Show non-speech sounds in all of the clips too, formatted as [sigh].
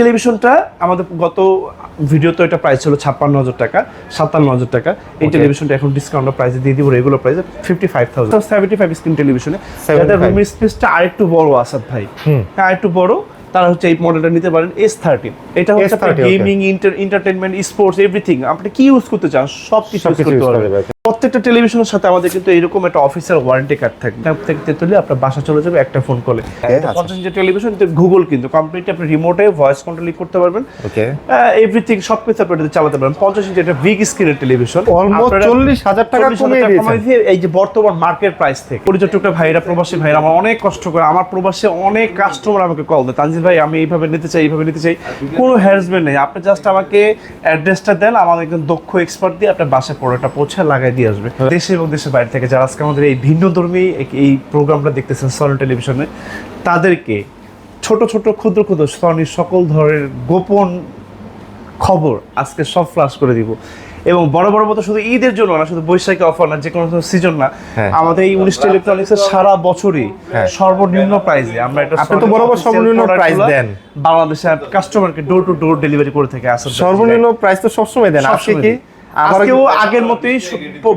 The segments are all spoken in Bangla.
টেলিভিশনটা আমাদের গত ভিডিওতে এটা প্রাইস ছিল ছাপ্পান্ন হাজার টাকা সাতান্ন হাজার টাকা। এই টেলিভিশনটা এখন ডিসকাউন্ট প্রাইসে দিয়ে দিব রেগুলার প্রাইসে fifty five thousand seventy five screen টেলিভিশনে 75 যাদের রুম স্পেসটা আরেকটু বড় আসাদ ভাই। হ্যাঁ আরেকটু বড় তারা হচ্ছে এই মডেলটা নিতে পারেন এস থার্টিন এটা হচ্ছে S30, okay. Gaming entertainment sports everything আপনি কি ইউজ করতে চান সব কিছু ইউজ সবকিছু করতে পারবেন। প্রত্যেকটা টেলিভিশনের সাথে আমাদের কিন্তু এরকম একটা অফিসিয়াল ওয়ারেন্টি কার্ড থাকবে প্রত্যেক তেতুলি আপনার বাসা চলে যাবে একটা ফোন কলে। পঞ্চাশ ইঞ্চি টেলিভিশন গুগল কিন্তু। কমপ্লিট আপনি রিমোটে ভয়েস কন্ট্রোল করতে পারবেন। ওকে এভরিথিং সবকিছু আপনি চালাতে পারবেন। পঞ্চাশ ইঞ্চি একটা বিগ স্ক্রিনের টেলিভিশন অলমোস্ট চল্লিশ হাজার টাকা কমিয়ে দিয়ে এই যে বর্তমান মার্কেট প্রাইস থেকে। পরিচর্যকটা ভাইরা প্রবাসী ভাইরা আমার অনেক কষ্ট করে আমার প্রবাসে অনেক কাস্টমার আমাকে কল দেয়। তানজিল ভাই আমি এইভাবে নিতে চাই এইভাবে নিতে চাই। কোনো হ্যারাসমেন্ট নেই। আপনি জাস্ট আমাকে অ্যাড্রেসটা দেন আমাদের একজন দক্ষ এক্সপার্ট দিয়ে আপনার বাসায় প্রোডাক্টটা পৌঁছে লাগাই দিয়ে আসবে দেশে এবং দেশের বাইরে থেকে যারা আজকে আমাদের এই ভিন্ন ধর্মী এই প্রোগ্রামটা দেখতেছেন সরল টেলিভিশনে তাদেরকে ছোট ছোট ক্ষুদ্র ক্ষুদ্র সনির সকল ধরনের গোপন খবর আজকে সব ফ্লাশ করে দিব এবং বড় বড় মতো শুধু ঈদের জন্য না শুধু বৈশাখী অফার না যে কোনো সিজন না হ্যাঁ। আমাদের এই উনিশটা ইলেকট্রনিক্সের সারা বছরই হ্যাঁ। সর্বনিম্ন প্রাইসে আমরা এটা আপনি তো বরাবর সর্বনিম্ন price দেন। বাংলাদেশে কাস্টমারকে ডোর টু ডোর ডেলিভারি করে থাকে আসলে সর্বনিম্ন প্রাইস তো সবসময় দেন আজকে কি আজকেও আগের মতোই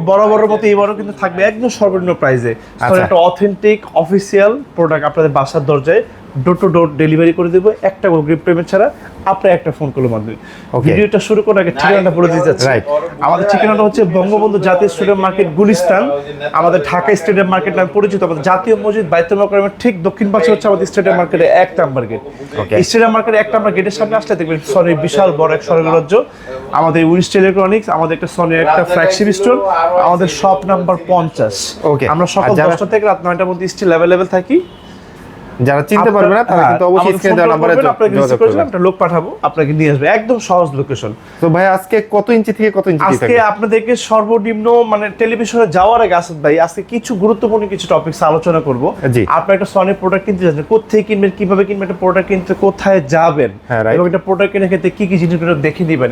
বড় বড় মতো এবারও কিন্তু থাকবে একদম সর্বনিম্ন প্রাইসে আচ্ছা। একটা অথেন্টিক অফিসিয়াল প্রোডাক্ট আপনাদের বাসার দরজায় ডোর টু ডোর ডেলিভারি করে দেবো। একটা গ্রিপ পেমেন্ট ছাড়া আপনার একটা ফোন কলের মাধ্যমে. ভিডিওটা শুরু করার আগে ঠিকানাটা বলে দিতে Right. আমাদের ঠিকানাটা হচ্ছে বঙ্গবন্ধু জাতীয় স্টেডিয়াম মার্কেট গুলিস্তান। আমাদের ঢাকা স্টেডিয়াম মার্কেট নামে পরিচিত। আমাদের জাতীয় মসজিদ বাইতুল মোকাররমের ঠিক দক্ষিণ পাশে হচ্ছে আমাদের স্টেডিয়াম মার্কেটের এক নাম্বার গেট. স্টেডিয়াম মার্কেটের এক নাম্বার গেটের সামনে আসলে দেখবেন সনির বিশাল বড় এক স্বর্গরাজ্য আমাদের উইস্ট ইলেকট্রনিক্স আমাদের একটা সনির একটা ফ্ল্যাগশিপ স্টোর আমাদের শপ নাম্বার পঞ্চাশ. আমরা সকাল দশটা থেকে রাত নয়টার মধ্যে স্টিল অ্যাভেলেবেল থাকি। যারা চিনতে পারবে না তারা কিন্তু অবশ্যই স্ক্রিনে দেওয়া নাম্বারে আপনাকে রিসিভ করবেন একটা লোক পাঠাবো আপনাকে নিয়ে আসবে একদম সহজ লোকেশন তো ভাই আজকে কত ইঞ্চি থেকে কত ইঞ্চি আজকে আপনাদেরকে সর্বনিম্ন মানে টেলিভিশনে যাওয়ার আগে আসাদ ভাই আজকে কিছু গুরুত্বপূর্ণ কিছু টপিকস আলোচনা করব। আপনি একটা সনি প্রোডাক্ট কিনতে যাচ্ছেন কোথায় কিনবেন কীভাবে কিনবেন একটা প্রোডাক্ট কিনতে কোথায় যাবেন হ্যাঁ. এবং একটা প্রোডাক্ট কেনার ক্ষেত্রে কি কি জিনিসগুলো দেখে নিবেন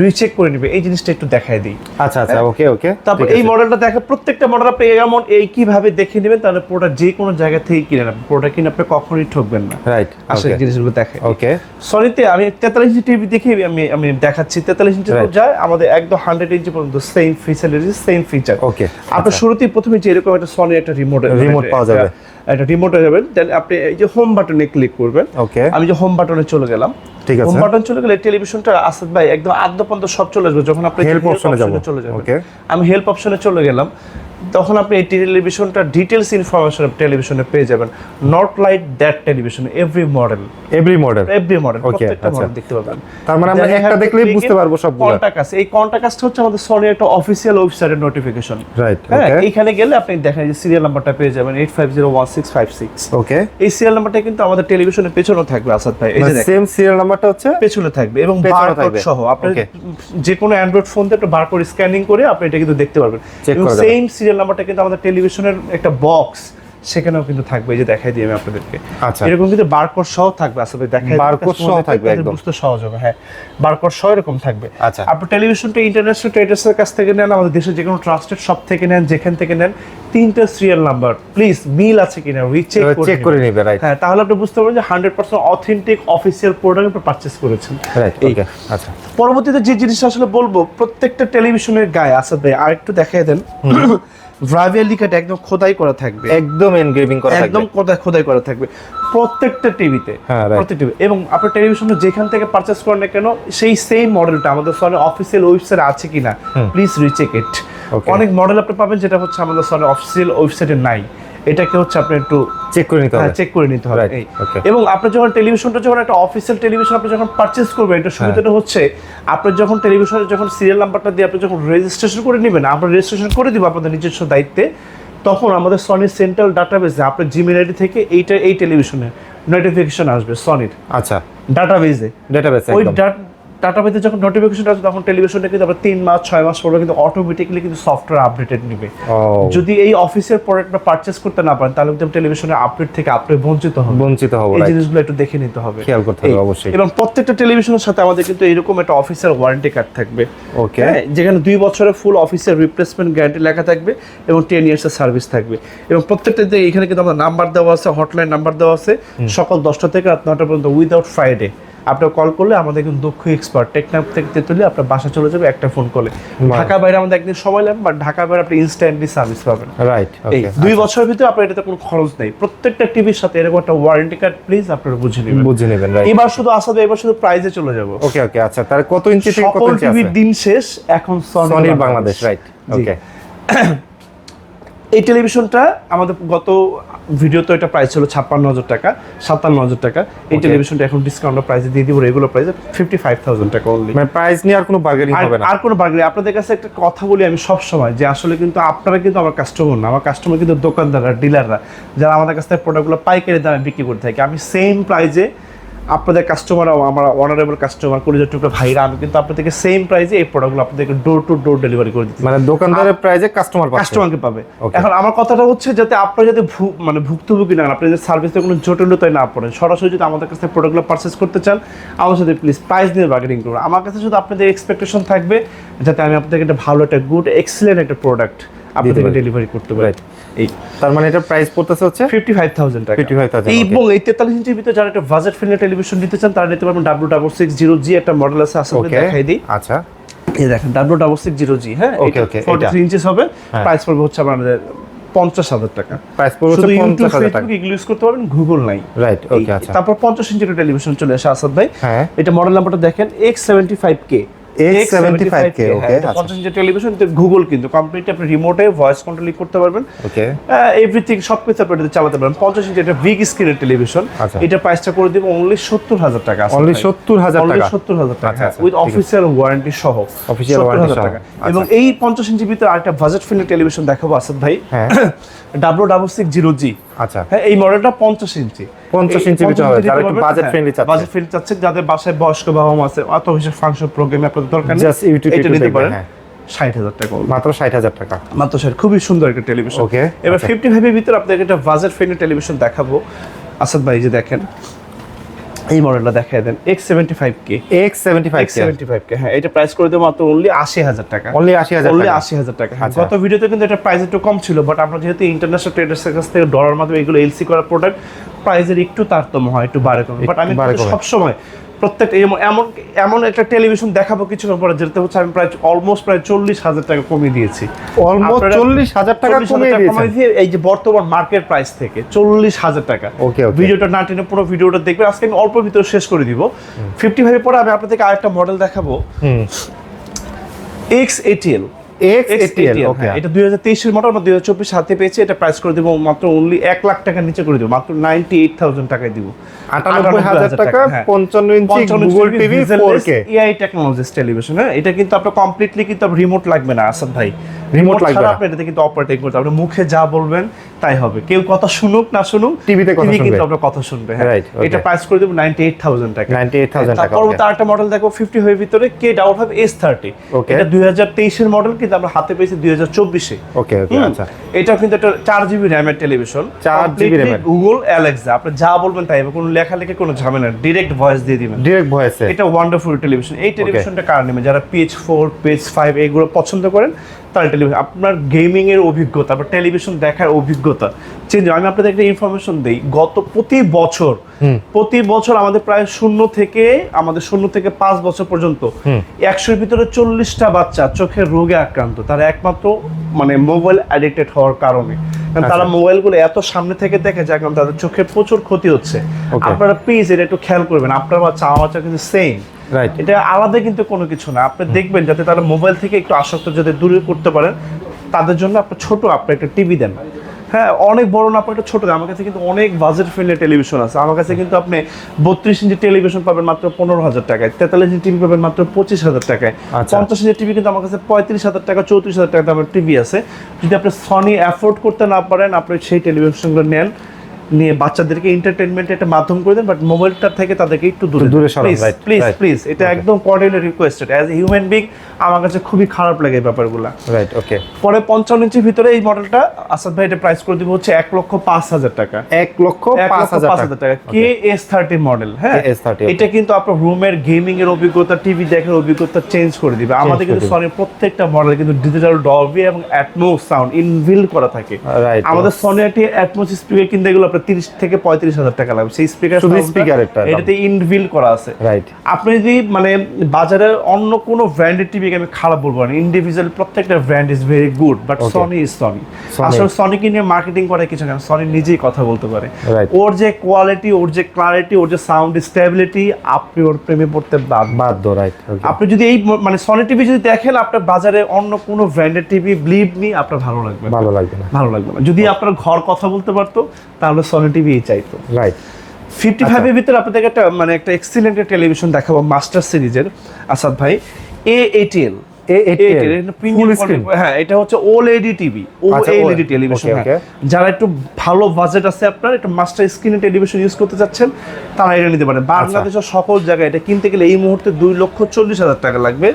রিচেক করে নিবে। এই জিনিসটা একটু দেখায় দিই। আচ্ছা আচ্ছা ওকে ওকে তারপর এই মডেলটা দেখে প্রত্যেকটা মডেল আপনি এমন এই কীভাবে দেখে নেবেন তাহলে প্রোডাক্ট যে কোনো জায়গা থেকে কিনেন আপনি প্রোডাক্ট কিনে আপনি কখনোই ঠকবেন না। রাইট আসলে জিনিসগুলো দেখে। ওকে সনিতে আমি তেতাল্লিশ ইঞ্চি টিভি দেখে আমি আমি দেখাচ্ছি। তেতাল্লিশ ইঞ্চি. যায় আমাদের একদম হান্ড্রেড ইঞ্চি পর্যন্ত সেম ফিচারিটি সেম ফিচার ওকে আপনার শুরুতেই প্রথমে যে এরকম একটা সনি একটা রিমোট রিমোট পাওয়া যাবে। একটা রিমোটে যাবেন দেন আপনি এই যে হোম বাটনে ক্লিক করবেন। ওকে আমি যে হোম বাটনে চলে গেলাম। ঠিক আছে। হোম বাটন চলে গেলে টেলিভিশনটা আসাদ ভাই একদম আদ্যপন্ত সব চলে আসবে যখন আপনি হেল্প অপশনে চলে যাবেন। ওকে আমি হেল্প অপশনে চলে গেলাম। তখন আপনি এই টেলিভিশনটা ডিটেলস ইনফরমেশন টেলিভিশনে পেয়ে যাবেন। Not light that television every model every model every model প্রত্যেকটা আচ্ছা। মডেল দেখতে পাবেন। তার মানে আমরা একটা দেখলেই বুঝতে পারব সবগুলো। কন্টাক্ট এই কন্টাক্ট হচ্ছে আমাদের সনি একটা অফিসিয়াল ওয়েবসাইটের নোটিফিকেশন Right, হ্যাঁ এখানে গেলে আপনি দেখেন যে সিরিয়াল নাম্বারটা পেয়ে যাবেন eight five zero one six five six okay এই সিরিয়াল নাম্বারটা কিন্তু আমাদের টেলিভিশনের পেছনে থাকবে আসাদ ভাই। এই যে সেম সিরিয়াল নাম্বারটা হচ্ছে পেছনে থাকবে এবং বারকোড সহ। আপনি. যে কোনো অ্যান্ড্রয়েড ফোন থেকে একটা বারকোড স্ক্যানিং করে আপনি এটা কিন্তু দেখতে পারবেন। এবং সেম সিরিয়াল নাম্বারটা কিন্তু আমাদের টেলিভিশনের একটা বক্স সেখানেও কিন্তু থাকবে এই যে দেখাই দিই আমি আপনাদেরকে আচ্ছা। এরকম কিন্তু বারকোড সহ থাকবে আসলে দেখাই Barcode সহ থাকবে একদম। বুঝতে সহজ হবে হ্যাঁ বারকোড সহ এরকম থাকবে আচ্ছা। আপনি টেলিভিশনটা ইন্টারন্যাশনাল ট্রেডার্সের কাছ থেকে নেন আমাদের দেশের যে কোনো ট্রাস্টেড শপ থেকে নেন যেখান থেকে নেন তিনটা সিরিয়াল নাম্বার প্লিজ মিল আছে কিনা রিচেক এবার check করে নিবে, right. হ্যাঁ তাহলে আপনি বুঝতে পারবেন যে hundred percent authentic official product আপনি পারচেস করেছেন রাইট। ওকে আচ্ছা পরবর্তীতে যে জিনিসটা আসলে বলব প্রত্যেকটা টেলিভিশনের গায়ে আসাদ ভাই আরেকটু দেখাই দেন ব্রাভিয়া লিখাটা একদম খোদাই করা থাকবে। একদম এনগ্রেভিং করা একদম খোদাই করা থাকবে। প্রত্যেকটা টিভিতে হ্যাঁ, প্রত্যেক টিভি এবং আপনার টেলিভিশনে যেখান থেকে পারচেস করেন না কেন সেই সেম মডেলটা আমাদের সনের অফিসিয়াল ওয়েবসাইট আছে কিনা প্লিজ রিচেক ইট অনেক মডেল আপনি পাবেন যেটা হচ্ছে আমাদের সনের অফিসিয়াল ওয়েবসাইটে নাই। এটাকে হচ্ছে আপনি একটু চেক করে নিতে হবে। চেক করে নিতে হবে. এবং আপনি যখন টেলিভিশনটা যখন একটা অফিসিয়াল টেলিভিশন আপনি যখন পারচেজ করবেন এটা সুবিধাটা হ্যাঁ। হচ্ছে আপনি যখন টেলিভিশনে যখন সিরিয়াল নাম্বারটা দিয়ে আপনি যখন রেজিস্ট্রেশন করে নেবেন আমরা রেজিস্ট্রেশন করে দিব আপনাদের নিজস্ব দায়িত্বে তখন আমাদের সনির সেন্ট্রাল ডাটাবেসে আপনার জিমেল আইডি থেকে এইটা এই টেলিভিশনে নোটিফিকেশন আসবে সনির আচ্ছা। ডাটাবেসে ডেটাবেস ওই একদম ডাটাবেসে যখন নোটিফিকেশন আসবে তখন টেলিভিশনে কিন্তু আপনার তিন মাস ছয় মাস পরে কিন্তু অটোমেটিকলি কিন্তু সফটওয়্যার আপডেটেড নেবে। যদি এই অফিসের প্রোডাক্টটা পারচেস করতে না পারেন তাহলে কিন্তু টেলিভিশনের আপডেট থেকে আপডেট বঞ্চিত হবে। বঞ্চিত হব এই জিনিসগুলো একটু দেখে নিতে হবে। খেয়াল করতে হবে অবশ্যই। এবং প্রত্যেকটা টেলিভিশনের সাথে আমাদের কিন্তু এরকম একটা অফিসিয়াল ওয়ারেন্টি কার্ড থাকবে। ওকে হ্যাঁ যেখানে দুই বছরের ফুল অফিসিয়াল রিপ্লেসমেন্ট গ্যারান্টি লেখা থাকবে এবং টেন ইয়ার্সের সার্ভিস থাকবে। এবং প্রত্যেকটা এখানে কিন্তু আমাদের নাম্বার দেওয়া আছে হটলাইন নাম্বার দেওয়া আছে সকাল দশটা থেকে রাত নটা পর্যন্ত উইদাউট ফ্রাইডে আপনার কল করলে আমাদের একজন দক্ষ এক্সপার্ট টেকনাফ থেকে তেতুলি আপনার বাসা চলে যাবে একটা ফোন কলে ঢাকা বাইরে আমাদের একদিন সময় লাগবে বাট ঢাকা বাইরে আপনি ইনস্ট্যান্টলি সার্ভিস পাবেন। রাইট এই দুই বছরের ভিতরে আপনার এটাতে কোনো খরচ নেই। প্রত্যেকটা টিভির সাথে এরকম একটা ওয়ারেন্টি কার্ড প্লিজ আপনারা বুঝে নেবেন। বুঝে নেবেন রাইট এবার শুধু আসাদ এবার শুধু প্রাইজে চলে যাব। ওকে ওকে আচ্ছা তাহলে কত ইঞ্চি থেকে কত সকল ইঞ্চি টিভির দিন শেষ এখন সনির বাংলাদেশ। রাইট ওকে [coughs] এই টেলিভিশনটা আমাদের গত ভিডিওতে এটা প্রাইস ছিল ছাপ্পান্ন হাজার টাকা সাতান্ন হাজার টাকা। এই টেলিভিশনটা এখন ডিসকাউন্ট প্রাইসে দিয়ে দিব রেগুলার প্রাইসে ফিফটি ফাইভ থাউজেন্ড টাকা অনলি মানে প্রাইস নিয়ে আর কোনো বার্গেনিং হবে না। আর কোনো বার্গেনিং আপনাদের কাছে একটা কথা বলি আমি সব সময় যে আসলে কিন্তু আপনারা কিন্তু আমার কাস্টমার না আমার কাস্টমার কিন্তু দোকানদাররা ডিলাররা যারা আমাদের কাছ থেকে প্রোডাক্টগুলো পাইকারি দামে বিক্রি করে থাকে। আমি সেম প্রাইজে আপনাদের কাস্টমার আমার অনারেবল কাস্টমার কলিজার টুকরো ভাইরা আমি কিন্তু আপনাদেরকে সেম প্রাইজে এই প্রোডাক্টগুলো আপনাদেরকে ডোর টু ডোর ডেলিভারি করে দিচ্ছি মানে দোকানদারের প্রাইজে কাস্টমার কাস্টমারকে পাবে. এখন আমার কথাটা হচ্ছে যাতে আপনারা যাতে মানে ভুক্তভোগী না আপনি যদি সার্ভিসে কোনো জটিলতায় না পড়েন সরাসরি যদি আমাদের কাছে প্রোডাক্টগুলো পারচেস করতে চান আমার সাথে প্লিজ প্রাইস নিয়ে বার্গেনিং করুন। আমার কাছে শুধু আপনাদের এক্সপেকটেশন থাকবে যাতে আমি আপনাদেরকে একটা ভালো একটা গুড এক্সিলেন্ট একটা প্রোডাক্ট আপনাদেরকে ডেলিভারি করতে পারি. এই তার মানে এটা প্রাইস পড়তেছে হচ্ছে ফিফটি ফাইভ থাউজেন্ড টাকা 55,000, এই okay. এবং এই তেতাল্লিশ ইঞ্চির ভিতরে যারা একটা বাজেট ফ্রেন্ডলি টেলিভিশন নিতে চান তারা নিতে পারবেন W double six zero G একটা মডেল আছে আসলে দেখাই দিই। আচ্ছা। এই দেখেন W double six zero G হ্যাঁ Okay, okay, ফোর্টি এটা। হবে। হ্যাঁ। প্রাইস পড়বে হচ্ছে আমাদের পঞ্চাশ হাজার টাকা। প্রাইস পড়বে হচ্ছে পঞ্চাশ হাজার টাকা। এগুলো ইউজ করতে পারবেন গুগল নাই। রাইট ওকে আচ্ছা। তারপর পঞ্চাশ ইঞ্চির টেলিভিশন চলে আসে আসাদ ভাই। হ্যাঁ। এটা মডেল নাম্বারটা দেখেন X seventy five K X75K, okay। পঞ্চাশ ইঞ্চের টেলিভিশন গুগল কিন্তু কমপ্লিট আপনি রিমোটে ভয়েস কন্ট্রোল করতে পারবেন। ওকে এভরিথিং সব কিছু আপনি এটাতে চালাতে পারবেন। পঞ্চাশ ইঞ্চি একটা বিগ স্ক্রিনের টেলিভিশন আচ্ছা। এটা প্রাইসটা করে দিব অনলি টাকা অনলি টাকা। 70,000 টাকা আচ্ছা, আচ্ছা, উইথ অফিসিয়াল ওয়ারেন্টি সহ। Official 70,000 সহ, টাকা। এবং এই পঞ্চাশ ইঞ্চি ভিতরে আরেকটা বাজেট ফ্রেন্ডলি টেলিভিশন দেখাবো আসাদ ভাই। হ্যাঁ। W double six zero G আচ্ছা। হ্যাঁ এই মডেলটা পঞ্চাশ ইঞ্চি। 50 ইঞ্চি ভিতরে হবে, যারা একটু budget friendly চাচ্ছে। বাজেট ফ্রেন্ডলি চাচ্ছে যাদের বাসায় বয়স্ক বাবা মা আছে অত বেশি ফাংশন প্রোগ্রামে আপনাদের দরকার নেই YouTube এটা নিতে পারেন হ্যাঁ। ষাট হাজার টাকা মাত্র ষাট হাজার টাকা মাত্র ষাট খুবই সুন্দর একটা টেলিভিশন Okay, এবার আচ্ছা। ফিফটি ফাইভের ভিতরে আপনাকে একটা বাজেট ফ্রেন্ডলি টেলিভিশন দেখাবো আসাদ ভাই যে দেখেন এই মডেলটা দেখাই দেন X seventy five K X seventy five seventy five K হ্যাঁ এটা প্রাইস করে দেবো মাত্র অনলি আশি হাজার টাকা অনলি আশি হাজার অনলি আশি হাজার টাকা হ্যাঁ। আচ্ছা। গত ভিডিওতে কিন্তু এটা প্রাইস একটু কম ছিল বাট আমরা যেহেতু ইন্টারন্যাশনাল ট্রেডার্সের কাছ থেকে ডলার মাধ্যমে এগুলো এলসি করা প্রোডাক্ট প্রাইসের একটু তারতম্য হয় একটু বাড়ে কমে। বাট আমি। সবসময় প্রত্যেকটা এমন এমন একটা টেলিভিশন দেখাবো কিছুক্ষণ পরে যেটা হচ্ছে আমি প্রায় অলমোস্ট প্রায় চল্লিশ হাজার টাকা কমিয়ে দিয়েছি। অলমোস্ট চল্লিশ হাজার টাকা কমিয়ে দিয়ে এই যে বর্তমান মার্কেট প্রাইস থেকে চল্লিশ হাজার টাকা। Okay. ভিডিওটা না টেনে পুরো ভিডিওটা দেখবে আজকে আমি অল্প ভিতরে শেষ করে দিব। ফিফটি ফাইভের পরে আমি আপনাদেরকে আরেকটা মডেল দেখাবো। এক্স এটিএল ওকে হ্যাঁ, এটা দুই হাজার মডেল আমরা দুই হাজার চব্বিশ হাতে পেয়েছি এটা প্রাইস করে দিব মাত্র অনলি এক লাখ টাকার নিচে করে দিব মাত্র নাইনটি এইট থাউজেন্ড টাকায় দিব। আটানব্বই হাজার টাকা হ্যাঁ। পঞ্চান্ন inch Google TV four AI technologies television হ্যাঁ। এটা কিন্তু আপনার কমপ্লিটলি কিন্তু রিমোট লাগবে না আসাদ ভাই। রিমোট লাগবে না। আপনি এটাতে কিন্তু অপারেটিং করতে আপনি মুখে যা বলবেন তাই হবে। কেউ কথা শুনুক না শুনুক টিভিতে কথা TV কিন্তু শুনবে। আপনার কথা শুনবে হ্যাঁ। এটা প্রাইস করে দেবো নাইনটি এইট থাউজেন্ড টাকা 98,000 টাকা, তারপর. তার একটা মডেল দেখো ফিফটি ফাইভ ভিতরে কে এস থার্টি Okay. এটা দুই হাজার তেইশের মডেল কিন্তু আমরা হাতে পেয়েছি দুই হাজার চব্বিশে। ওকে ওকে আচ্ছা। এটা কিন্তু একটা চার জিবি র্যাম এর television 4 GB RAM Google Alexa আপনি যা বলবেন তাই হবে কোনো লেখালেখি কোনো ঝামেলা ডিরেক্ট ভয়েস দিয়ে দিবেন। ডিরেক্ট ভয়েসে এটা ওয়ান্ডারফুল টেলিভিশন এই টেলিভিশনটা কারণ নেবে? যারা পেজ ফোর পেজ ফাইভ এগুলো পছন্দ করেন তারা টেলিভিশন আপনার গেমিং এর অভিজ্ঞতা আপনার টেলিভিশন দেখার অভিজ্ঞতা চেঞ্জ আমি আপনাদের একটা ইনফরমেশন দিই গত প্রতি বছর প্রতি বছর আমাদের প্রায় শূন্য থেকে আমাদের শূন্য থেকে পাঁচ বছর পর্যন্ত একশোর ভিতরে চল্লিশটা বাচ্চা চোখের রোগে আক্রান্ত। তারা একমাত্র মানে মোবাইল অ্যাডিক্টেড হওয়ার কারণে। কারণ তারা মোবাইলগুলো এত সামনে থেকে দেখে যার কারণে তাদের চোখে প্রচুর ক্ষতি হচ্ছে। আপনারা প্লিজ এটা একটু খেয়াল করবেন। আপনার বাচ্চা আমার বাচ্চা কিন্তু সেম রাইট এটা আলাদা কিন্তু কোনো কিছু না। আপনি দেখবেন যাতে তারা মোবাইল থেকে একটু আসক্ত যাতে দূরে করতে পারেন তাদের জন্য আপনি ছোট আপনি একটা টিভি দেন। হ্যাঁ অনেক বড় না আপনি একটা ছোট আমার কাছে কিন্তু অনেক বাজেট ফ্রেন্ডলি টেলিভিশন আছে। আমার কাছে কিন্তু আপনি বত্রিশ ইঞ্চি টেলিভিশন পাবেন মাত্র পনেরো হাজার টাকায় তেতাল্লিশ ইঞ্চি টিভি পাবেন মাত্র পঁচিশ হাজার টাকায়। আচ্ছা। পঞ্চাশ ইঞ্চি টিভি কিন্তু আমার কাছে পঁয়ত্রিশ হাজার টাকা চৌত্রিশ হাজার টাকা দামের টিভি আছে। যদি আপনি সনি অ্যাফোর্ড করতে না পারেন আপনি সেই টেলিভিশনগুলো নেন। নিয়ে বাচ্চাদেরকে এন্টারটেনমেন্টের একটা মাধ্যম করে দেন বাট মোবাইলটা থেকে তাদেরকে একটু দূরে দূরে প্লিজ প্লিজ প্লিজ এটা একদম coordinate requested as a human being আমার কাছে খুবই খারাপ লাগে এই ব্যাপারগুলো। রাইট ওকে পরে পঞ্চান্ন ইঞ্চির ভিতরে এই মডেলটা আসাদ ভাই এটা প্রাইস করে দিব হচ্ছে এক লক্ষ পাঁচ হাজার টাকা। এক লক্ষ পাঁচ হাজার টাকা। কে এস থার্টি মডেল হ্যাঁ? KS30, okay. এটা কিন্তু আপনার রুমের গেমিং এর অভিজ্ঞতা টিভি দেখার অভিজ্ঞতা চেঞ্জ করে দিবে। আমাদের কিন্তু সনির প্রত্যেকটা মডেল কিন্তু ডিজিটাল ডলবি এবং অ্যাটমোস সাউন্ড ইনবিল্ড করা থাকে. আমাদের সনি একটি অ্যাটমোস স্পিকার কিনতে গেলে আপনার তিরিশ থেকে পঁয়ত্রিশ হাজার টাকা লাগবে। সেই স্পিকার শুধু দাম। এটাতে ইনবিল্ড করা আছে। রাইট আপনি যদি মানে বাজারে অন্য কোনো ব্র্যান্ডের টিভিকে আমি খারাপ বলব না। ইন্ডিভিজুয়াল প্রত্যেকটা brand is very good but Sony is Sony. আসলে সনিকে নিয়ে মার্কেটিং করে কিছু না সনি নিজেই কথা বলতে পারে। ওর যে কোয়ালিটি ওর যে ক্লারিটি ওর যে সাউন্ড স্টেবিলিটি আপনি ওর প্রেমে পড়তে বাধ্য। রাইট আপনি যদি এই মানে সনি টিভি যদি দেখেন আপনার বাজারে অন্য কোনো ব্র্যান্ডের টিভি বিলিভ মি আপনার ভালো লাগবে ভালো লাগবে না। ভালো লাগবে না। যদি আপনার ঘর কথা বলতে পারতো তাহলে সনি টিভি চাইতো। রাইট ফিফটি ফাইভের ভিতরে আপনাদেরকে একটা মানে একটা এক্সিলেন্ট টেলিভিশন দেখাবো মাস্টার সিরিজের আসাদ ভাই A eighty L A18 premium Full screen? হ্যাঁ এটা হচ্ছে ওএলইডি টিভি ওএলইডি টেলিভিশন. যারা একটু ভালো বাজেট আছে আপনার একটু মাস্টার স্ক্রিনে টেলিভিশন ইউজ করতে চাচ্ছেন তারা এটা নিতে পারেন। আচ্ছা। বাংলাদেশের সকল জায়গায় এটা কিনতে গেলে এই মুহূর্তে দুই লক্ষ চল্লিশ হাজার টাকা লাগবে।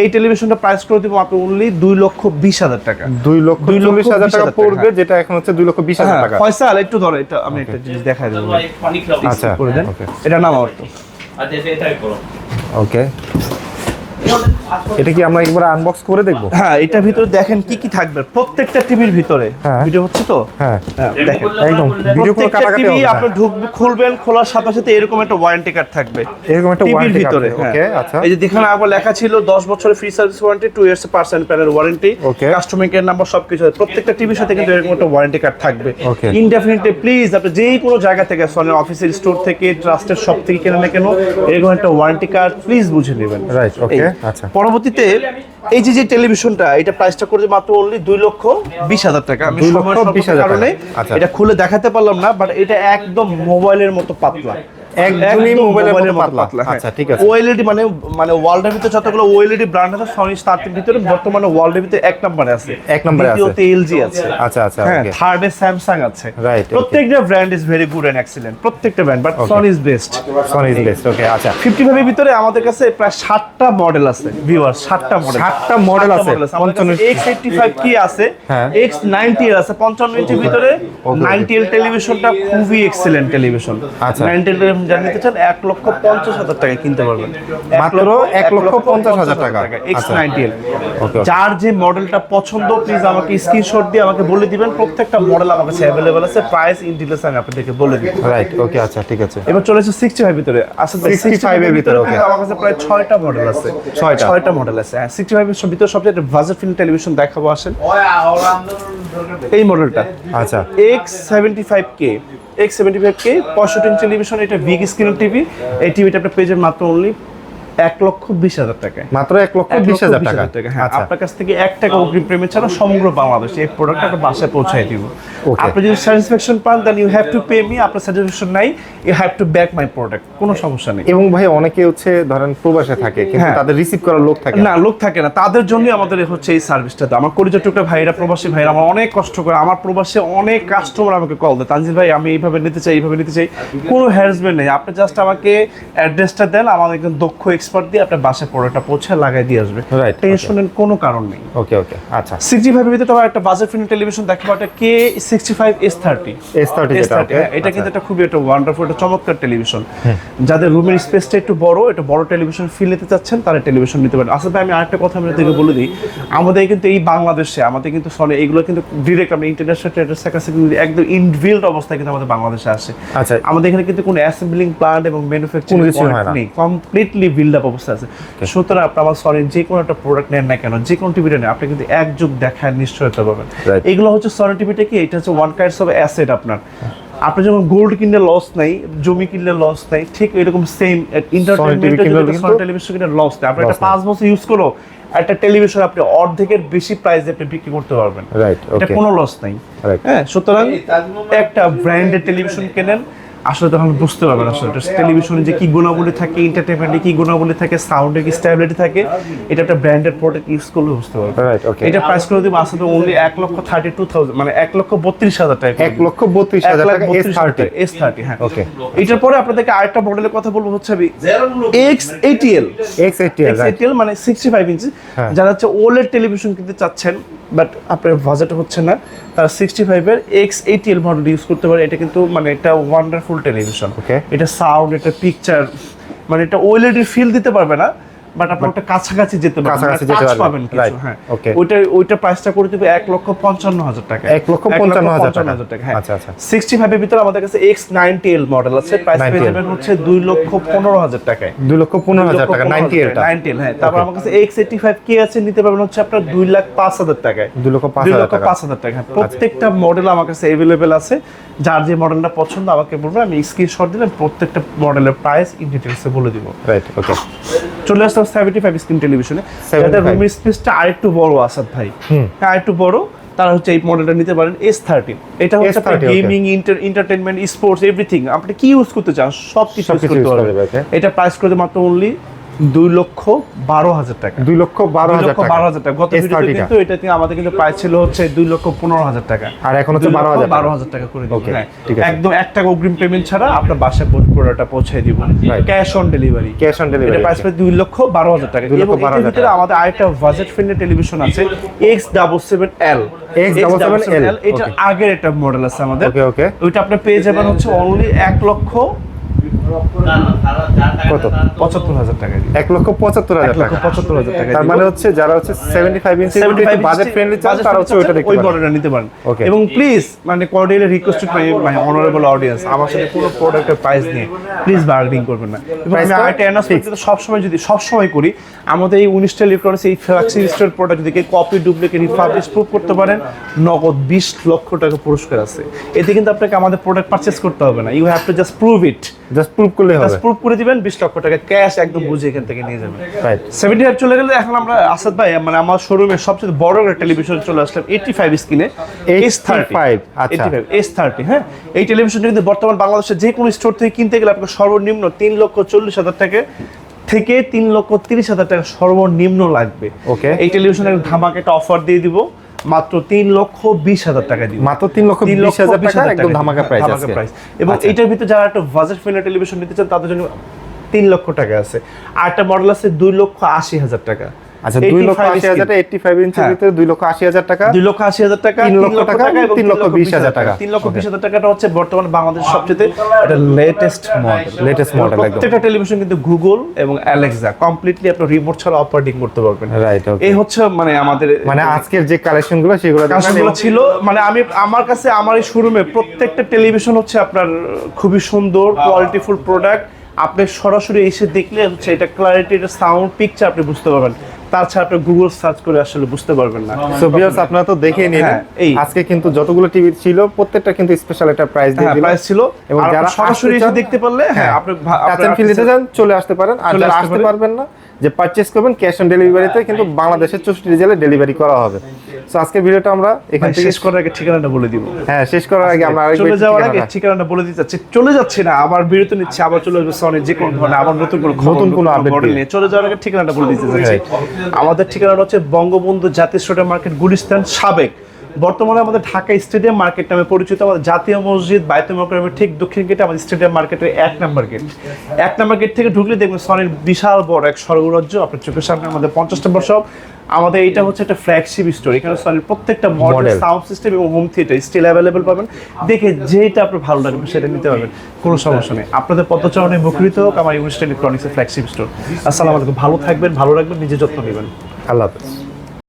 এই টেলিভিশনটা প্রাইস করে দিব আপনি অনলি দুই লক্ষ বিশ হাজার টাকা। দুই লক্ষ দুই লক্ষ হাজার বিশ টাকা হাজার টাকা, পড়বে যেটা এখন হচ্ছে দুই লক্ষ বিশ হাজার হ্যাঁ টাকা। ফয়সাল একটু ধরো এটা আমি একটা জিনিস দেখাই দেবো আচ্ছা করে দেন। এটা নাম আমার তো ওকে এটা কি আমরা একবার আনবক্স করে দেখব হ্যাঁ এটার ভিতরে দেখেন কি কি থাকবে প্রত্যেকটা টিভির ভিতরে হ্যাঁ। ভিডিও হচ্ছে তো হ্যাঁ হ্যাঁ, দেখেন একদম ভিডিও কোনো প্রত্যেকটা কাটাকাটি টিভি আপনি ঢুকবে খুলবেন খোলার সাথে সাথে এরকম একটা ওয়ারেন্টি কার্ড থাকবে এরকম একটা টিভির warranty ভিতরে থাকবে, হ্যাঁ। আচ্ছা। এই যে দেখেন আবার লেখা ছিল 10 বছরের free service warranty 2 years percent panel warranty. Customer care number সবকিছু। প্রত্যেকটা টিভির সাথে কিন্তু এরকম একটা ওয়ারেন্টি কার্ড থাকবে. ইনডেফিনিটলি প্লিজ আপনি যেই কোনো জায়গা থেকে সনের অফিসের স্টোর থেকে ট্রাস্টের শপ থেকে কেনেন না কেন এরকম একটা ওয়ারেন্টি কার্ড প্লিজ বুঝে নেবেন রাইট ওকে আচ্ছা। পরবর্তীতে এই যে যে টেলিভিশনটা এটা প্রাইসটা করে মাত্র অনলি দুই লক্ষ বিশ হাজার টাকা আমি সময় বিশ হাজার টাকা। কারণে আচ্ছা। এটা খুলে দেখাতে পারলাম না বাট এটা একদম মোবাইলের মতো পাতলা একদমই মোবাইলের পাতলা। হ্যাঁ। আচ্ছা ঠিক আছে। ওএলইডি মানে মানে ওয়ার্ল্ডের ভিতরে যতগুলো ওএলইডি ব্র্যান্ড আছে সনি তার ভিতরে বর্তমানে ওয়ার্ল্ডের ভিতরে এক নম্বরে আছে। এক নম্বরে আছে। দ্বিতীয়তে এলজি আছে। আচ্ছা আচ্ছা হ্যাঁ থার্ডে স্যামসাং আছে। রাইট প্রত্যেকটা brand is very good and excellent প্রত্যেকটা brand but Sony is best Sony is best okay আচ্ছা। 55 এর ভিতরে আমাদের কাছে প্রায় 60টা মডেল আছে ভিউয়ার 60টা মডেল 60টা মডেল আছে। 55 X85 কি আছে? হ্যাঁ। X90 আছে। 55 ইঞ্চির ভিতরে 90 টেলিভিশনটা খুবই এক্সেলেন্ট টেলিভিশন আচ্ছা। 90 যা নিতে চান এক লক্ষ পঞ্চাশ হাজার টাকা কিনতে পারবেন। মাত্র এক লক্ষ পঞ্চাশ হাজার টাকা। এক্স নাইনটি এল যার যে মডেলটা পছন্দ প্লিজ আমাকে স্ক্রিনশট দিয়ে আমাকে বলে দিবেন। প্রত্যেকটা মডেল আমার কাছে অ্যাভেলেবেল আছে। প্রাইস ইন ডিটেলস আমি আপনাদেরকে বলে দিই রাইট ওকে আচ্ছা ঠিক আছে। এবার চলে এসেছে সিক্সটি ফাইভ ভিতরে। আসলে সিক্সটি ফাইভের ভিতরে ওকে আমার কাছে প্রায় ছয়টা মডেল আছে। ছয়টা। ছয়টা মডেল আছে। হ্যাঁ সিক্সটি ফাইভের ভিতরে সবচেয়ে বাজেট ফিল্ম টেলিভিশন দেখাবো আসেন। এই মডেলটা আচ্ছা। X seventy five K X seventy five K পঁয়ষট্টি ইঞ্চ টেলিভিশন এটা বিগ স্ক্রিন টিভি এই টিভিটা আপনার পেজের মাত্র অনলি এক লক্ষ বিশ হাজার মাত্র এক লক্ষ বিশ হাজার টাকা। হ্যাঁ আচ্ছা। আপনার কাছ থেকে এক টাকা অগ্রিম পেমেন্ট ছাড়া সমগ্র বাংলাদেশে এই প্রোডাক্ট আপনার বাসায় পৌঁছায় দিব। আপনি যদি স্যাটিসফ্যাকশন পান then you have to pay me আপনার স্যাটিসফ্যাকশন নাই you have to back my product কোনো সমস্যা নেই। এবং ভাই অনেকে হচ্ছে ধরেন প্রবাসে থাকে কিন্তু হ্যাঁ। তাদের রিসিভ করার লোক থাকে না। লোক থাকে না। তাদের জন্যই আমাদের হচ্ছে এই সার্ভিসটা আমার পরিচয় টুকটা ভাইরা প্রবাসী ভাইরা আমার অনেক কষ্ট করে আমার প্রবাসে অনেক কাস্টমার আমাকে কল দেয়। তানজিল ভাই আমি এইভাবে নিতে চাই এইভাবে নিতে চাই। কোনো হ্যারাসমেন্ট নেই। আপনি জাস্ট আমাকে অ্যাড্রেসটা দেন আমার একজন দক্ষ এক্সপার্ট দিয়ে আপনার বাসায় প্রোডাক্টটা পৌঁছে লাগাই দিয়ে আসবে। Right, টেনশনের কোনো কারণ নেই। ওকে ওকে আচ্ছা। সিক্সটি ফাইভের ভিতরে তোমার একটা বাজেট ফিল্ম টেলিভিশন দেখাবো একটা কে? Sixty five S thirty S30 যেটা, okay? হ্যাঁ, এটা কিন্তু একটা খুবই একটা ওয়ান্ডারফুল একটা চমৎকার টেলিভিশন যাদের রুমের স্পেসটা একটু বড় একটা বড় টেলিভিশন ফিল নিতে চাচ্ছেন তারা টেলিভিশন নিতে পারেন। আসলে ভাই আমি আরেকটা কথা আমি থেকে বলে দিই। আমাদের কিন্তু এই বাংলাদেশে আমাদের কিন্তু সরি এইগুলো কিন্তু ডিরেক্ট আমরা ইন্টারন্যাশনাল ট্রেডার্সের কাছে কিন্তু একদম ইনবিল্ড অবস্থায় কিন্তু আমাদের বাংলাদেশে আসে। আচ্ছা। আমাদের এখানে কিন্তু কোনো অ্যাসেম্বলিং প্লান্ট এবং ম্যানুফ্যাকচারিং কিছুই হয় না। নেই। কমপ্লিটলি বিল্ড আপ অবস্থা আছে। সুতরাং আপনি আমার সরি যে কোনো একটা প্রোডাক্ট নেন না কেন যে কোনো টিভিটা নেন আপনি কিন্তু এক যুগ দেখার নিশ্চয়তা পাবেন। এগুলো হচ্ছে সরি টিভিটা কি? এটা হচ্ছে ওয়ান কাইন্ডস অফ অ্যাসেট আপনার। আপনি যখন গোল্ড কিনলে লস নাই জমি কিনলে লস নাই ঠিক এরকম সেম কিনলেও টেলিভিশন কিনলে লস নাই? আপনি একটা পাঁচ বছর ইউজ করো একটা টেলিভিশন আপনি অর্ধেকের বেশি প্রাইসে আপনি বিক্রি করতে পারবেন। Right, এটা কোনো লস নাই. হ্যাঁ সুতরাং একটা ব্র্যান্ডের টেলিভিশন কেনেন আসলে তখন বুঝতে পারবেন আসলে টেলিভিশনে যে কি গুণাবলী থাকে এন্টারটেনমেন্টে কি গুণাবলী থাকে সাউন্ডে কি স্টেবিলিটি থাকে এটা একটা ব্র্যান্ডেড প্রোডাক্ট ইউজ করলে বুঝতে পারবেন এটা প্রাইস করে দিব আসলে অনলি এক লক্ষ থার্টি টু থাউজেন্ড মানে এক লক্ষ বত্রিশ হাজার টাকা এক লক্ষ বত্রিশ হাজার টাকা এস থার্টি এস থার্টি হ্যাঁ। Okay. এটার পরে আপনাদেরকে আরেকটা মডেলের কথা বলব হচ্ছে আমি X eighty L X eighty X eighty L মানে সিক্সটি ফাইভ ইঞ্চি। যারা হচ্ছে ওলেড টেলিভিশন কিনতে চাচ্ছেন বাট আপনার বাজেট হচ্ছে না তারা সিক্সটি ফাইভের এক্স এটিএল মডেল ইউজ করতে পারে। এটা কিন্তু মানে একটা ওয়ান্ডারফুল টেলিভিশন ওকে এটা সাউন্ড এটা পিকচার মানে এটা ওএলইডি ফিল দিতে পারবে না। বাট আপনি ওটা কাছাকাছি যেতে কাছাকাছি মানে যেতে পারবেন। কিছু হ্যাঁ। ওইটা ওইটা প্রাইসটা করে দিবে এক লক্ষ পঞ্চান্ন হাজার টাকা। এক লক্ষ পঞ্চান্ন হাজার টাকা। হ্যাঁ। আচ্ছা, আচ্ছা। সিক্সটি ফাইভের ভিতরে আমাদের কাছে এক্স নাইনটি এল মডেল আছে প্রাইস পেয়ে যাবেন হচ্ছে দুই লক্ষ পনেরো হাজার টাকায়। দুই লক্ষ পনেরো হাজার টাকা নাইনটি এলটা নাইনটি হ্যাঁ। তারপর আমার কাছে এক্স এইটি ফাইভ কে আছে নিতে পারবেন হচ্ছে আপনার দুই লাখ পাঁচ হাজার টাকায়। দুই লক্ষ পাঁচ হাজার পাঁচ হাজার টাকা হ্যাঁ, প্রত্যেকটা মডেল আমার কাছে অ্যাভেলেবেল আছে। যার যে মডেলটা পছন্দ আমাকে বলবেন আমি স্ক্রিনশট দিলে প্রত্যেকটা মডেলের প্রাইস ইন ডিটেলসে বলে দিব। রাইট ওকে চলে আসলাম সেভেন্টি ফাইভ স্ক্রিন টেলিভিশনে 75 যাদের রুমের স্পেসটা আরেকটু বড় আসাদ ভাই। হ্যাঁ আরেকটু বড় তারা হচ্ছে এই মডেলটা নিতে পারেন এস থার্টিন এটা হচ্ছে আপনার S30, gaming entertainment sports everything আপনি কি ইউজ করতে চান সব কিছু ইউজ করতে পারবেন। এটা প্রাইস করে মাত্র অনলি দুই লক্ষ বারো হাজার টাকা। দুই লক্ষ বারো হাজার টাকা। বারো হাজার টাকা। গত ভিডিওতে কিন্তু এটা আমাদের কিন্তু প্রাইস ছিল হচ্ছে দুই লক্ষ পনেরো হাজার টাকা। আর এখন হচ্ছে 12,000 টাকা। বারো হাজার টাকা করে দিব Okay, হ্যাঁ। একদম এক টাকা অগ্রিম পেমেন্ট ছাড়া আপনার বাসায় প্রোডাক্টটা পৌঁছে দিব। Cash on delivery cash on delivery price প্রায় দুই লক্ষ বারো হাজার টাকা। দুই লক্ষ বারো হাজার আমাদের আরেকটা বাজেট ফ্রেন্ডলি টেলিভিশন আছে X double seven L X77L, এটা okay. আগের একটা মডেল আছে আমাদের। ওকে ওকে ওইটা আপনি পেয়ে যাবেন হচ্ছে অনলি এক লক্ষ কত? পঁচাত্তর হাজার টাকা এক লক্ষ পঁচাত্তর হাজার টাকা। পঁচাত্তর হাজার টাকা তার মানে হচ্ছে যারা হচ্ছে seventy five inch 75 budget friendly চান তারা হচ্ছে ওইটা ওই মডেলটা নিতে পারেন. এবং প্লিজ মানে coordinate request my honourable audience আমার সাথে কোনো প্রোডাক্টের প্রাইস নিয়ে প্লিজ বার্গেনিং করবেন না। এবং আমি আরেকটা অ্যানাউন্সমেন্ট কিন্তু সবসময় যদি সবসময় করি আমাদের এই উনিশটা ইলেকট্রনিক্স এই ফ্ল্যাক্সি স্টোর প্রোডাক্ট যদি কপি ডুপ্লিকেট রিফার্বিশ প্রুভ করতে পারেন নগদ বিশ লক্ষ টাকা পুরস্কার আছে। এতে কিন্তু আপনাকে আমাদের প্রোডাক্ট পারচেস করতে হবে না। You have to just prove it just prove করলেই হবে। জাস্ট প্রুভ করে দিবেন বিশ লক্ষ টাকা ক্যাশ একদম বুঝে এখান থেকে নিয়ে যাবেন। রাইট সেভেন্টি ফাইভ চলে গেলে এখন আমরা আসাদ ভাই মানে আমার শোরুমের সবচেয়ে বড় একটা টেলিভিশন চলে আসলাম এইটি ফাইভ স্ক্রিনে এস থার্টি 85, আচ্ছা। এস থার্টি হ্যাঁ? এই টেলিভিশনটা কিন্তু বর্তমান বাংলাদেশের যে কোনো স্টোর থেকে কিনতে গেলে আপনাকে সর্বনিম্ন তিন লক্ষ চল্লিশ হাজার টাকা থেকে তিন লক্ষ তিরিশ হাজার টাকা সর্বনিম্ন লাগবে। Okay. এই টেলিভিশনের ধামাকে একটা অফার দিয়ে দিব। মাত্র তিন লক্ষ বিশ হাজার টাকা দিয়ে মাত্র তিন লক্ষ তিন বিশ লক্ষ হাজার বিশ টাকা হাজার একদম ধামাকা প্রাইস প্রাইস এবং এটার এইটার ভিতরে যারা একটা বাজেট ফ্রেন্ডলি টেলিভিশন নিতে চান তাদের জন্য তিন লক্ষ টাকা আছে। আর একটা মডেল আছে দুই লক্ষ আশি হাজার টাকা। আচ্ছা দুই লক্ষ আশি হাজার এইটটি ফাইভ ইঞ্চির হ্যাঁ। ভিতরে দুই লক্ষ আশি হাজার টাকা দুই লক্ষ আশি হাজার টাকা তিন লক্ষ টাকা এবং তিন লক্ষ বিশ হাজার টাকা। তিন লক্ষ বিশ হাজার টাকাটা হচ্ছে বর্তমান বাংলাদেশ সবচেয়ে এটা লেটেস্ট মডেল Latest model প্রত্যেকটা টেলিভিশন কিন্তু গুগল এবং অ্যালেক্সা কমপ্লিটলি আপনার রিমোট ছাড়া অপারেটিং করতে পারবেন। রাইট এই হচ্ছে মানে আমাদের মানে আজকের যে কালেকশনগুলো সেগুলো ছিল মানে আমি আমার কাছে আমার এই শোরুমে প্রত্যেকটা টেলিভিশন হচ্ছে আপনার খুবই সুন্দর কোয়ালিটিফুল প্রোডাক্ট আপনি সরাসরি এসে দেখলে হচ্ছে এটা ক্লারিটি এটা সাউন্ড পিকচার আপনি বুঝতে পারবেন। তাছাড়া আপনি গুগল সার্চ করে আসলে বুঝতে পারবেন না। সো ভিউয়ার্স আপনারা তো দেখেই নিলেন। হ্যাঁ, এই। আজকে কিন্তু যতগুলো টিভি ছিল প্রত্যেকটা কিন্তু স্পেশাল একটা প্রাইস দিয়ে হ্যাঁ দিলাম। প্রাইস ছিল। এবং যারা সরাসরি এসে দেখতে পারলে হ্যাঁ আপনি আপনি টাচ ফিল চান চলে আসতে পারেন। আর যারা আসতে পারবেন না যে পারচেস করবেন ক্যাশ অন ডেলিভারিতে কিন্তু বাংলাদেশের চৌষট্টি জেলায় ডেলিভারি করা হবে। সো আজকের ভিডিওটা আমরা এখান থেকে শেষ করার আগে ঠিকানাটা বলে দিব। হ্যাঁ শেষ করার আগে আমরা চলে যাওয়ার আগে ঠিকানাটা- বলে দিতে চাচ্ছি। চলে যাচ্ছে না আবার বিরত নিচ্ছে আবার চলে আসবে সনের যে কোনো ধরনের আবার নতুন কোনো নতুন কোনো দিয়ে। নিয়ে। চলে যাওয়ার আগে ঠিকানাটা বলে দিতে চাচ্ছি। আমাদের ঠিকানাটা হচ্ছে বঙ্গবন্ধু জাতীয় স্টেডিয়াম মার্কেট গুলিস্তান সাবেক। বর্তমানে আমাদের ঢাকা স্টেডিয়াম মার্কেট নামে পরিচিত আমাদের জাতীয় মসজিদ বাইতুল মোকাররমের ঠিক দক্ষিণ গেটে আমাদের স্টেডিয়াম মার্কেটের এক নাম্বার গেট। এক নাম্বার গেট থেকে ঢুকলে দেখবেন সনের বিশাল বড় এক স্বর্গরাজ্য। আপনার চোখের সামনে আমাদের পঞ্চাশ নম্বর সব আমাদের এটা হচ্ছে একটা ফ্ল্যাগশিপ স্টোর এখানে সনের প্রত্যেকটা মডেল সাউন্ড সিস্টেম এবং হোম থিয়েটার স্টিল অ্যাভেলেবেল পাবেন। দেখে যেটা আপনার ভালো লাগবে সেটা নিতে পারবেন। কোনো সমস্যা নেই। আপনাদের পদচারণে মুখরিত হোক আমার ইউনিস্ট ইলেকট্রনিক্সের ফ্ল্যাগশিপ স্টোর আসসালামু আলাইকুম। ভালো থাকবেন ভালো রাখবেন নিজে যত্ন নেবেন। আল্লাহ হাফেজ।